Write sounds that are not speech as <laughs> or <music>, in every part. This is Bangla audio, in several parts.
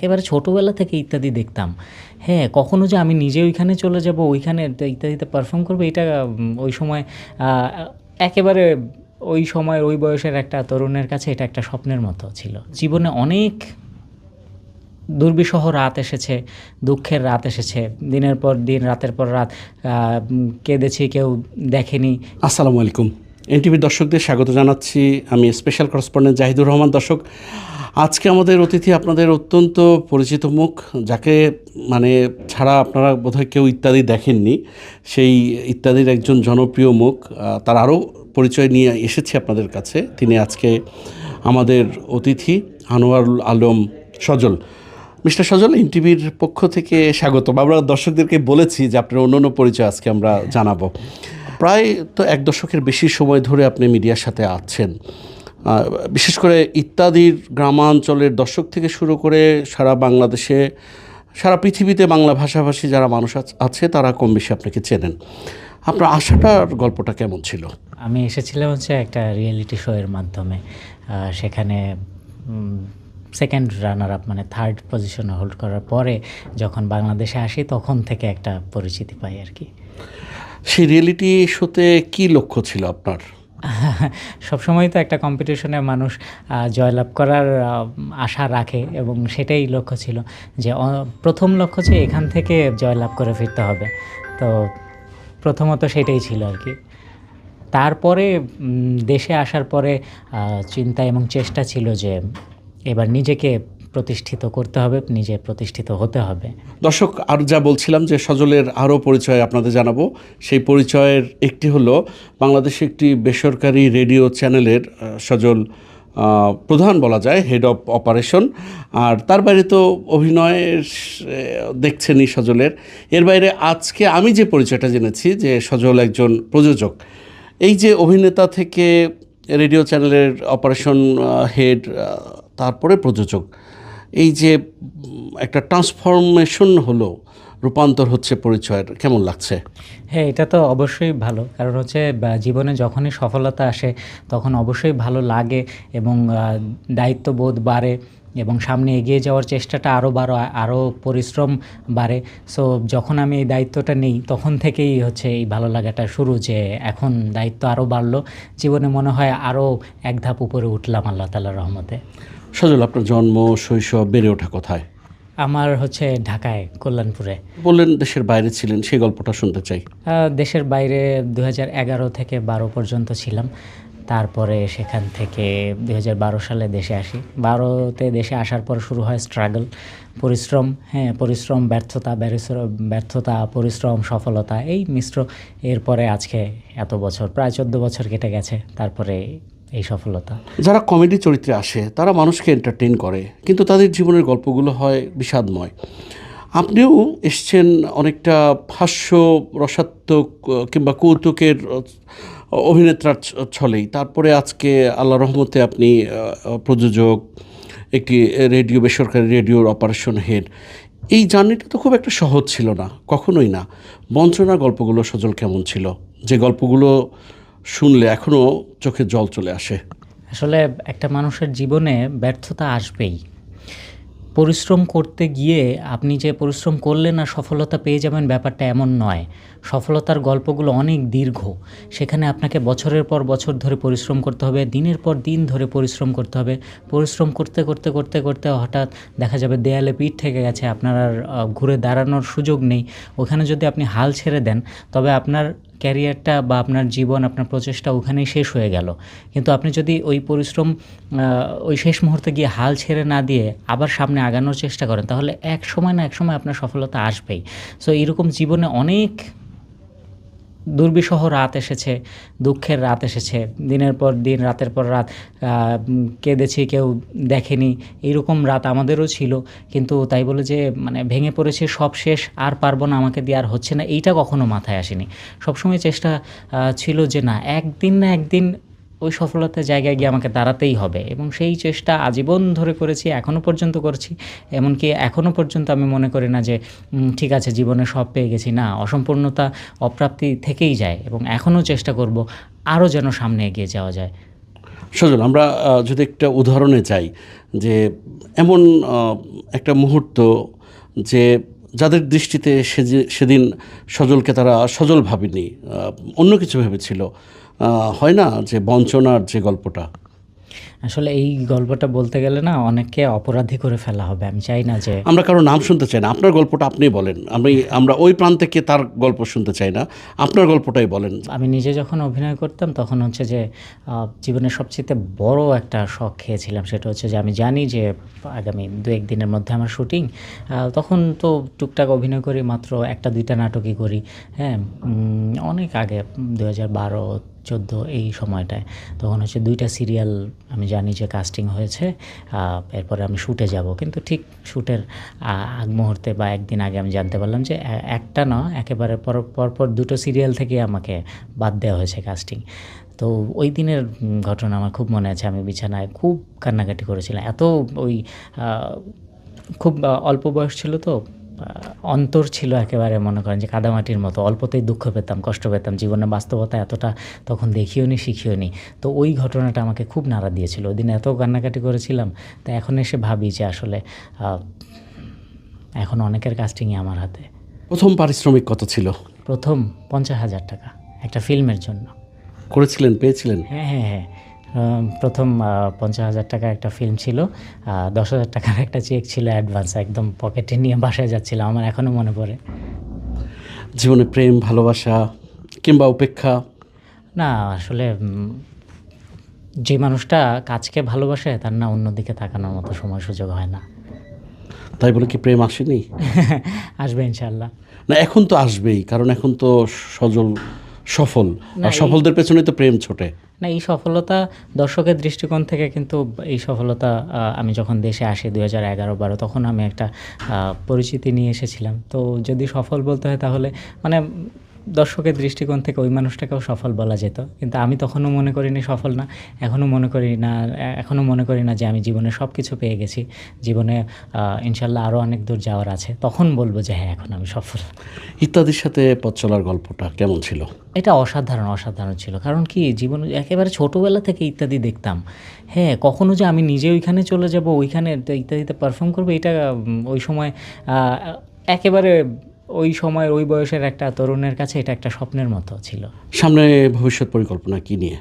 একেবারে ছোটোবেলা থেকে ইত্যাদি দেখতাম। হ্যাঁ কখনো যে আমি নিজে ওইখানে চলে যাব, ওইখানে ইত্যাদিতে পারফর্ম করব, এটা ওই সময় একেবারে ওই সময়ের, ওই বয়সের একটা তরুণের কাছে এটা একটা স্বপ্নের মতো ছিল। জীবনে অনেক দুর্বিষহ রাত এসেছে, দুঃখের রাত এসেছে। দিনের পর দিন, রাতের পর রাত কেঁদেছি, কেউ দেখেনি। আসসালামু আলাইকুম। এনটিভির দর্শকদের স্বাগত জানাচ্ছি। আমি স্পেশাল করসপন্ডেন্ট জাহিদুর রহমান। দর্শক আজকে আমাদের অতিথি আপনাদের অত্যন্ত পরিচিত মুখ, যাকে মানে ছাড়া আপনারা বোধহয় কেউ ইত্যাদি দেখেননি, সেই ইত্যাদির একজন জনপ্রিয় মুখ তার আরও পরিচয় নিয়ে এসেছি আপনাদের কাছে। তিনি আজকে আমাদের অতিথি আনোয়ারুল আলম সজল। মিস্টার সজল, এনটিভির পক্ষ থেকে স্বাগতম। আমরা দর্শকদেরকে বলেছি যে আপনার অন্য অন্য পরিচয় আজকে আমরা জানাব। প্রায় তো এক দশকের বেশি সময় ধরে আপনি মিডিয়ার সাথে আছেন। বিশেষ করে ইত্যাদির গ্রামাঞ্চলের দর্শক থেকে শুরু করে সারা বাংলাদেশে সারা পৃথিবীতে বাংলা ভাষাভাষী যারা মানুষ আছে তারা কম বেশি আপনাকে চেনেন। আপনার আশাটার গল্পটা কেমন ছিল? আমি এসেছিলাম হচ্ছে একটা রিয়েলিটি শো এর মাধ্যমে। সেখানে সেকেন্ড রানার আপ মানে থার্ড পজিশনে হোল্ড করার পরে যখন বাংলাদেশে আসি তখন থেকে একটা পরিচিতি পাই আর কি। সেই রিয়েলিটি শোতে কি লক্ষ্য ছিল আপনার? <laughs> সবসময় তো একটা কম্পিটিশনে মানুষ জয়লাভ করার আশা রাখে এবং সেটাই লক্ষ্য ছিল যে প্রথম লক্ষ্য যে এখান থেকে জয়লাভ করে ফিরতে হবে। তো প্রথমত সেটাই ছিল আর কি। তারপরে দেশে আসার পরে চিন্তা এবং চেষ্টা ছিল যে, এবার নিজেকে প্রতিষ্ঠিত করতে হবে, নিজে প্রতিষ্ঠিত হতে হবে। দর্শক, আর যা বলছিলাম যে সজলের আরও পরিচয় আপনাদের জানাব, সেই পরিচয়ের একটি হলো বাংলাদেশে একটি বেসরকারি রেডিও চ্যানেলের সজল প্রধান বলা যায় হেড অফ অপারেশন আর তার বাইরে তো অভিনয়ের দেখছেনই সজলের। এর বাইরে আজকে আমি যে পরিচয়টা জেনেছি যে সজল একজন প্রযোজক, এই যে অভিনেতা থেকে রেডিও চ্যানেলের অপারেশন হেড তারপরে প্রযোজক এই যে, একটা ট্রান্সফরমেশন হলো, রূপান্তর হচ্ছে পরিচয়ের, কেমন লাগছে? হ্যাঁ এটা তো অবশ্যই ভালো। কারণ হচ্ছে জীবনে যখনই সফলতা আসে, তখন অবশ্যই ভালো লাগে এবং দায়িত্ববোধ বাড়ে এবং সামনে এগিয়ে যাওয়ার চেষ্টাটা আরও বাড়ো আরও পরিশ্রম বাড়ে। সো, যখন আমি এই দায়িত্বটা নেই, তখন থেকেই হচ্ছে এই ভালো লাগাটা শুরু যে, এখন দায়িত্ব আরও বাড়লো। জীবনে মনে হয় আরও এক ধাপ উপরে উঠলাম আল্লাহ তালার রহমতে। সজল আপনার জন্ম শৈশব বেড়ে ওঠা কোথায়? আমার হচ্ছে ঢাকায় কল্যাণপুরে। বললেন দেশের বাইরে ছিলেন সেই গল্পটা শুনতে চাই। দেশের বাইরে দু এগারো থেকে বারো পর্যন্ত ছিলাম। তারপরে সেখান থেকে দু হাজার বারো সালে দেশে আসি। বারোতে দেশে আসার পর শুরু হয় স্ট্রাগল পরিশ্রম হ্যাঁ পরিশ্রম ব্যর্থতা ব্যর্থতা পরিশ্রম সফলতা এই মিশ্র। এরপরে আজকে এত বছর প্রায় চোদ্দ বছর কেটে গেছে। তারপরে এই সফলতা। যারা কমেডি চরিত্রে আসে তারা মানুষকে এন্টারটেইন করে কিন্তু তাদের জীবনের গল্পগুলো হয় বিষাদময়। আপনিও এসছেন অনেকটা হাস্য রসাত্মক কিংবা কৌতুকের আহ, অভিনেত্রার ছলেই। তারপরে আজকে আল্লাহ রহমতে আপনি প্রযোজক একটি রেডিও বেসরকারি রেডিওর অপারেশন হেড। এই জার্নিটা তো খুব একটা সহজ ছিল না কখনোই না। বঞ্চনার গল্পগুলো সজল কেমন ছিল? যে গল্পগুলো শুনলে এখনও চোখে জল চলে আসে। আসলে একটা মানুষের জীবনে ব্যর্থতা আসবেই। পরিশ্রম করতে গিয়ে আপনি যে পরিশ্রম করলেন আর সফলতা পেয়ে যাবেন ব্যাপারটা এমন নয়। সফলতার গল্পগুলো অনেক দীর্ঘ। সেখানে আপনাকে বছরের পর বছর ধরে পরিশ্রম করতে হবে, দিনের পর দিন ধরে পরিশ্রম করতে হবে। পরিশ্রম করতে করতে করতে করতে হঠাৎ দেখা যাবে দেয়ালে পিঠ থেকে গেছে, আপনার আর ঘুরে দাঁড়ানোর সুযোগ নেই। ওখানে যদি আপনি হাল ছেড়ে দেন, তবে আপনার ক্যারিয়ারটা বা আপনার জীবন, আপনার প্রচেষ্টা ওখানেই শেষ হয়ে গেল। কিন্তু আপনি যদি ওই পরিশ্রম ওই শেষ মুহূর্তে গিয়ে হাল ছেড়ে না দিয়ে আবার সামনে আগানোর চেষ্টা করেন, তাহলে এক সময় না এক সময় আপনার সফলতা আসবেই। সো এরকম জীবনে অনেক দুর্বিষহ রাত এসেছে, দুঃখের রাত এসেছে। দিনের পর দিন, রাতের পর রাত কেঁদেছি, কেউ দেখেনি, এইরকম রাত আমাদেরও ছিল। কিন্তু তাই বলে যে মানে ভেঙে পড়েছে সব শেষ, আর পারব না, আমাকে দিয়ে আর হচ্ছে না, এইটা কখনো মাথায় আসেনি। সবসময় চেষ্টা ছিল যে না, একদিন না একদিন ওই সফলতার জায়গায় গিয়ে আমাকে দাঁড়াতেই হবে এবং সেই চেষ্টা আজীবন ধরে করেছি, এখনও পর্যন্ত করছি। এমনকি এখনও পর্যন্ত আমি মনে করি না যে ঠিক আছে, জীবনে সব পেয়ে গেছি। না, অসম্পূর্ণতা অপ্রাপ্তি থেকেই যায় এবং এখনও চেষ্টা করব আরও যেন সামনে এগিয়ে যাওয়া যায়। সজল, আমরা যদি একটা উদাহরণে চাই যে, এমন একটা মুহূর্ত যে, যাদের দৃষ্টিতে সে সেদিন সজলকে তারা সজল ভাবেনি অন্য কিছু ভেবেছিল হয় না যে বঞ্চনার যে গল্পটা? আসলে এই গল্পটা বলতে গেলে না অনেককে অপরাধী করে ফেলা হবে আমি চাই না যে আমরা কারও নাম শুনতে চাই না আপনার গল্পটা আপনি বলেন। আমি আমরা ওই প্রান্ত থেকে তার গল্প শুনতে চাই না আপনার গল্পটাই বলেন। আমি নিজে যখন অভিনয় করতাম তখন হচ্ছে যে জীবনের সবচেয়ে বড় একটা শখ খেয়েছিলাম সেটা হচ্ছে যে আমি জানি যে আগামী দু এক দিনের মধ্যে আমার শুটিং তখন তো টুকটাক অভিনয় করি মাত্র একটা দুইটা নাটকই করি হ্যাঁ অনেক আগে দু হাজার বারো চোদ্দ এই সময়টায়। তখন হচ্ছে দুইটা সিরিয়াল আমি জানি যে কাস্টিং হয়েছে এরপরে আমি শ্যুটে যাব। কিন্তু ঠিক শ্যুটের আগ মুহূর্তে বা একদিন আগে আমি জানতে পারলাম যে একটা না, একেবারে পর পরপর দুটো সিরিয়াল থেকে আমাকে বাদ দেওয়া হয়েছে কাস্টিং তো ওই দিনের ঘটনা আমার খুব মনে আছে। আমি বিছানায় খুব কান্নাকাটি করেছিলাম। এত ওই খুব অল্প বয়স ছিল তো। অন্তর ছিল একেবারে মনে করেন যে কাদামাটির মতো। অল্পতেই দুঃখ পেতাম কষ্ট পেতাম জীবনের বাস্তবতা এতটা তখন দেখিও নি শিখিও নি তো ওই ঘটনাটা আমাকে খুব নাড়া দিয়েছিল। ওই দিন এত কান্নাকাটি করেছিলাম তা এখন এসে ভাবি যে আসলে এখন অনেকের কাস্টিংই আমার হাতে। প্রথম পারিশ্রমিক কত ছিল? প্রথম পঞ্চাশ হাজার টাকা একটা ফিল্মের জন্য। করেছিলেন পেয়েছিলেন? হ্যাঁ হ্যাঁ হ্যাঁ। প্রথম পঞ্চাশ হাজার টাকা একটা ফিল্ম ছিল দশ হাজার টাকার একটা চেক ছিল অ্যাডভান্স একদম পকেটে নিয়ে বাসায় যাচ্ছিলাম আমার এখনও মনে পড়ে। জীবনে প্রেম ভালোবাসা কিংবা উপেক্ষা? না আসলে যে মানুষটা কাজকে ভালোবাসে তার না অন্যদিকে তাকানোর মতো সময় সুযোগ হয় না। তাই বলে কি প্রেম আসেনি? <laughs> আসবে ইনশাল্লাহ না এখন তো আসবেই কারণ এখন তো সজল সফল। আর সফলদের পেছনে তো প্রেম ছোটে। না এই সফলতা দর্শকের দৃষ্টিকোণ থেকে কিন্তু এই সফলতা আমি যখন দেশে আসি দুই হাজার এগারো বারো তখন আমি একটা আহ, পরিচিতি নিয়ে এসেছিলাম। তো যদি সফল বলতে হয় তাহলে মানে দর্শকের দৃষ্টিকোণ থেকে ওই মানুষটাকেও সফল বলা যেত। কিন্তু আমি তখনও মনে করিনি সফল না এখনও মনে করি না এখনও মনে করি না যে আমি জীবনে সব কিছু পেয়ে গেছি। জীবনে ইনশাল্লাহ আরও অনেক দূর যাওয়ার আছে। তখন বলব যে হ্যাঁ এখন আমি সফল। ইত্যাদির সাথে পথ চলার গল্পটা কেমন ছিল? এটা অসাধারণ অসাধারণ ছিল। কারণ কি জীবনে একেবারে ছোটোবেলা থেকে ইত্যাদি দেখতাম। হ্যাঁ কখনো যে আমি নিজে ওইখানে চলে যাব ওইখানে ইত্যাদিতে পারফর্ম করব এটা ওই সময় একেবারে ওই সময় ওই বয়সের একটা তরুণের কাছে এটা একটা স্বপ্নের মতো ছিল। সামনে ভবিষ্যৎ পরিকল্পনা কি নিয়ে?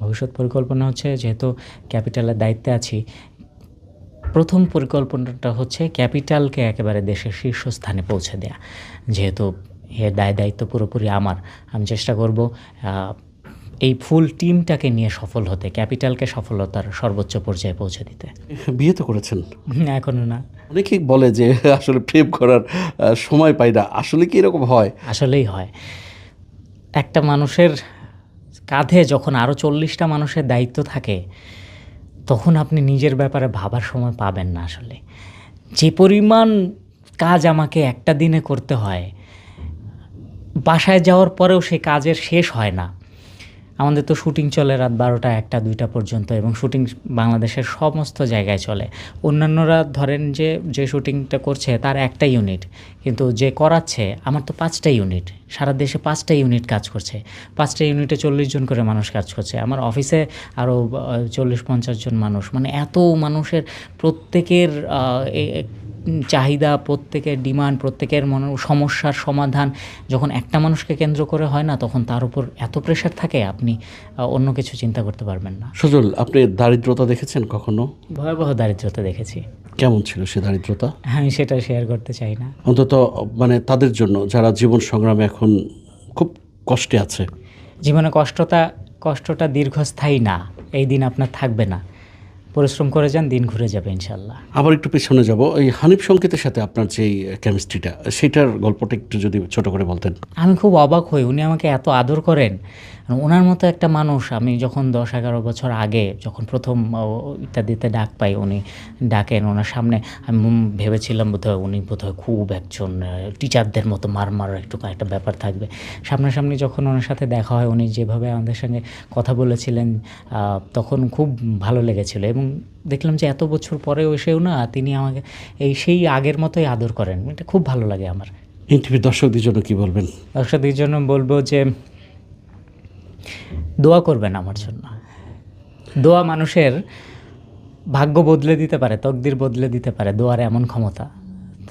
ভবিষ্যৎ পরিকল্পনা হচ্ছে যেহেতু ক্যাপিটালের দায়িত্বে আছি প্রথম পরিকল্পনাটা হচ্ছে ক্যাপিটালকে একেবারে দেশের শীর্ষস্থানে পৌঁছে দেয়া। যেহেতু এর দায় দায়িত্ব পুরোপুরি আমার আমি চেষ্টা করব এই ফুল টিমটাকে নিয়ে সফল হতে ক্যাপিটালকে সফলতার সর্বোচ্চ পর্যায়ে পৌঁছে দিতে। বিয়ে তো করেছেন। এখনও না। অনেকেই বলে যে আসলে প্রেম করার সময় পাই না। আসলে কি এরকম হয়? আসলেই হয়। একটা মানুষের কাঁধে যখন আরও চল্লিশটা মানুষের দায়িত্ব থাকে তখন আপনি নিজের ব্যাপারে ভাবার সময় পাবেন না আসলে। যে পরিমাণ কাজ আমাকে একটা দিনে করতে হয় বাসায় যাওয়ার পরেও সেই কাজের শেষ হয় না। আমাদের তো শুটিং চলে রাত বারোটা, একটা, দুইটা পর্যন্ত এবং শুটিং বাংলাদেশের সমস্ত জায়গায় চলে। অন্যান্যরা ধরেন যে যে শুটিংটা করছে তার একটা ইউনিট, কিন্তু যে করাচ্ছে, আমার তো পাঁচটা ইউনিট, সারা দেশে পাঁচটা ইউনিট কাজ করছে। পাঁচটা ইউনিটে চল্লিশ জন করে মানুষ কাজ করছে। আমার অফিসে আরও চল্লিশ, পঞ্চাশ জন মানুষ। মানে এত মানুষের প্রত্যেকের চাহিদা প্রত্যেকের ডিমান্ড প্রত্যেকের মনে সমস্যার সমাধান যখন একটা মানুষকে কেন্দ্র করে হয় না তখন তার উপর এত প্রেশার থাকে আপনি অন্য কিছু চিন্তা করতে পারবেন না। সজল আপনি দারিদ্রতা দেখেছেন কখনো? ভয়াবহ দারিদ্রতা দেখেছি। কেমন ছিল সে দারিদ্রতা? আমি সেটা শেয়ার করতে চাই না। অন্তত মানে তাদের জন্য যারা জীবন সংগ্রামে এখন খুব কষ্টে আছে। জীবনে কষ্টটা কষ্টটা দীর্ঘস্থায়ী না এই দিন আপনার থাকবে না। পরিশ্রম করে যান দিন ঘুরে যাবে ইনশাল্লাহ আবার একটু পেছনে যাব। এই হানিফ সংকেতের সাথে আপনার যেই কেমিস্ট্রিটা সেটার গল্পটা একটু যদি ছোট করে বলতেন। আমি খুব অবাক হই উনি আমাকে এত আদর করেন। ওনার মতো একটা মানুষ আমি যখন দশ এগারো বছর আগে যখন প্রথম ইত্যাদিতে ডাক পাই উনি ডাকেন ওনার সামনে। আমি ভেবেছিলাম বোধহয় উনি বোধহয় খুব একজন টিচারদের মতো মার মার একটু একটা ব্যাপার থাকবে। সামনাসামনি যখন ওনার সাথে দেখা হয় উনি যেভাবে আমাদের সঙ্গে কথা বলেছিলেন তখন খুব ভালো লেগেছিল এবং দেখলাম যে এত বছর পরেও এসেও না তিনি আমাকে এই সেই আগের মতোই আদর করেন। এটা খুব ভালো লাগে আমার। এনটিভির দর্শকদের জন্য কি বলবেন? দর্শকদের জন্য বলব যে দোয়া করবেন আমার জন্য। দোয়া মানুষের ভাগ্য বদলে দিতে পারে তকদির বদলে দিতে পারে দোয়ার এমন ক্ষমতা।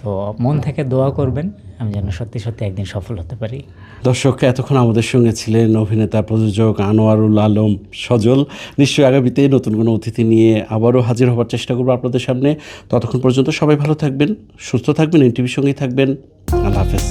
তো মন থেকে দোয়া করবেন, আমি যেন সত্যি সত্যি একদিন সফল হতে পারি। দর্শক, এতক্ষণ আমাদের সঙ্গে ছিলেন অভিনেতা, প্রযোজক আনোয়ারুল আলম সজল। নিশ্চয়ই আগামীতে নতুন কোনো অতিথি নিয়ে আবারও হাজির হওয়ার চেষ্টা করব আপনাদের সামনে। ততক্ষণ পর্যন্ত সবাই ভালো থাকবেন, সুস্থ থাকবেন, এনটিভির সঙ্গেই থাকবেন। আল্লাহ হাফেজ।